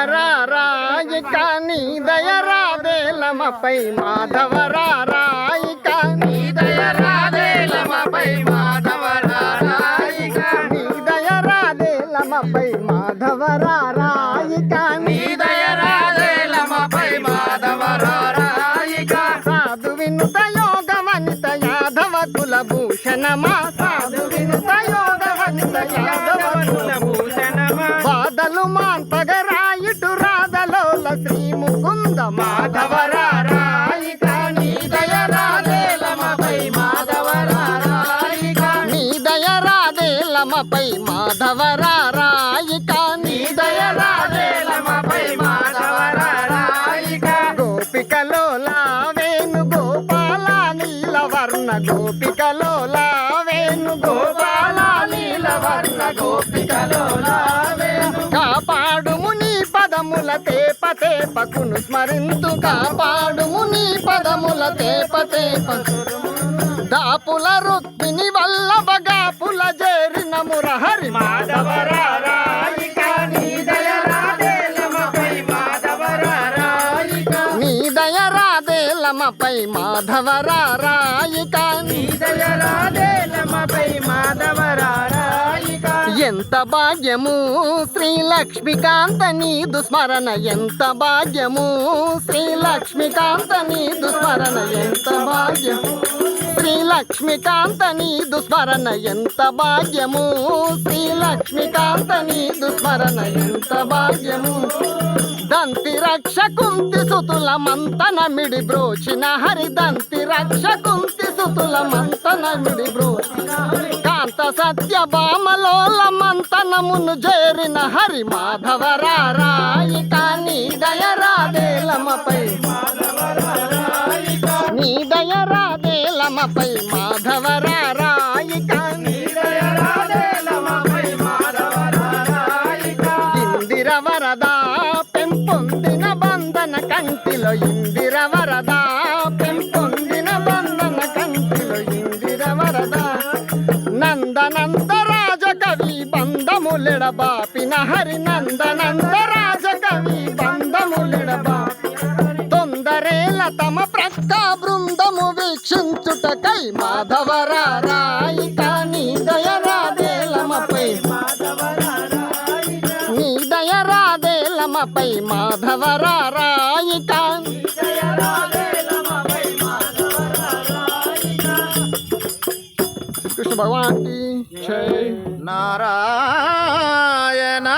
మాధవరాయిక నీ దయరాదేలమపై మాధవరాయిక నీ దయరాదేలమపై మాధవరాయిక నీ దయరాదేలమపై మాధవరాయిక నీ నీ దయరాదేలమపై మాధవరాయిక సాధు వినుత యోగ వనిత యాదవ కుల దయరాదేలమపై మాధవరాయిక నీ నీ దయరాదేలమపై మాధవరాయిక గోపికలో లావేను గోపాల నీలవర్ణ గోపికలో లావేను గోపాల నీలవర్ణ గోపికలో లావేను కాపాడుము నీ పదముల తేప తేపకును స్మరింతు కాపాడుము నీ పదముల తేప తేపకు దాపుల రుక్మిణి నీ నీ నీ దయరాదేలమపై మాధవరాయిక ఎంత భాగ్యము శ్రీ లక్ష్మీకాంత స్మరణ ఎంత భాగ్యము శ్రీ లక్ష్మీకాంత స్మరణ ఎంత భాగ్యము? లక్ష్మీకాంతని దుస్మరణ ఎంత భాగ్యము? శ్రీ లక్ష్మీకాంతని దుస్మరణ ఎంత భాగ్యము? దంతి రక్ష కుంతి సుతుల మంతన మిడి బ్రోచిన హరి దంతి రక్ష కుంతి సుతుల మంతన మిడి బ్రోచిన కాంత సత్య బామలోల మంతనమును చేరిన హరి మాధవరారాయి కానీ దయరాదేలమపై మాధవరారా దయరాదేలమపై మాధవరాయిక నీ ఇందిర వరద పెంపొందిన బంధన కంటిలో ఇందిర వరద పెంపొందిన బంధన కంటిలో ఇందిర వరద నందనంద రాజకవి బంధములెడబాపిన హరి నందనంద రాజకవి బంధ వీక్షించుటకై మాధవరాయిక నీ దయరాదేలమపై. నీ దయరాదేలమపై మాధవరాయిక కృష్ణ భగవాన్ జై. నారాయణ.